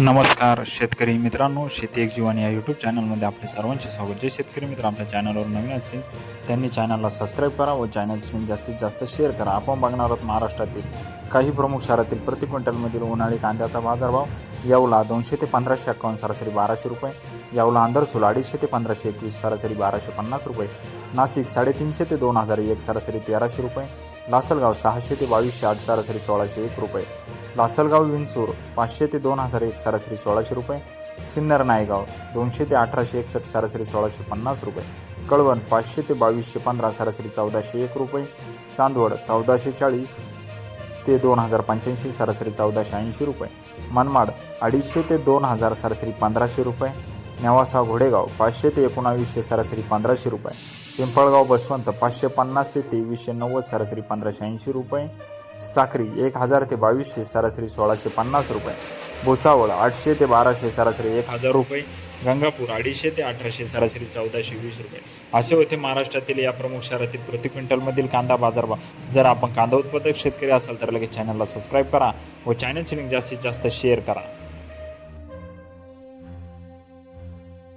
नमस्कार शेतकरी मित्रांनो शेती एक जीवन या यूट्यूब चॅनलमध्ये आपले सर्वांचे स्वागत. जे शेतकरी मित्र आपल्या चॅनलवर नवीन असतील त्यांनी चॅनलला सबस्क्राईब करा व चॅनलची जास्तीत जास्त शेअर करा. आपण बघणार आहोत महाराष्ट्रातील काही प्रमुख शहरातील प्रति क्विंटलमधील उन्हाळी कांद्याचा बाजारभाव. येवला दोनशे ते पंधराशे एकावन्न सरासरी बाराशे रुपये. येवला अंदरसूल अडीचशे ते पंधराशे एकवीस सरासरी बाराशे पन्नास रुपये. नाशिक साडेतीनशे ते दोन हजार एक सरासरी तेराशे रुपये. लासलगाव सहाशे ते बावीसशे आठ सरासरी सोळाशे एक रुपये. लासलगाव विंचूर पाचशे ते दोन हजार एक सरासरी सोळाशे रुपये. सिन्नर नायगाव दोनशे ते अठराशे एकसष्ट सरासरी सोळाशे पन्नास रुपये. कळवण पाचशे ते बावीसशे पंधरा सरासरी चौदाशे एक रुपये. चांदवड चौदाशे चाळीस ते दोन हजार पंच्याऐंशी सरासरी चौदाशे ऐंशी रुपये. मनमाड अडीचशे ते दोन हजार सरासरी पंधराशे रुपये. नेवासा घोडेगाव पाचशे ते एकोणावीसशे सरासरी पंधराशे रुपये. पिंपळगाव बसवंत पाचशे पन्नास ते तेवीसशे नव्वद सरासरी पंधराशे ऐंशी रुपये. साखरी एक हजार ते बावीसशे सरासरी सोळाशे पन्नास रुपये. भुसावळ आठशे ते बाराशे सरासरी एक हजार रुपये. गंगापूर अडीचशे ते अठराशे सरासरी चौदाशे वीस रुपये. असे होते महाराष्ट्रातील या प्रमुख शहरातील प्रति क्विंटलमधील कांदा बाजारभाव जर आपण कांदा उत्पादक शेतकरी असाल तर लगेच चॅनलला सबस्क्राईब करा व चॅनलची लिंक जास्तीत जास्त शेअर करा.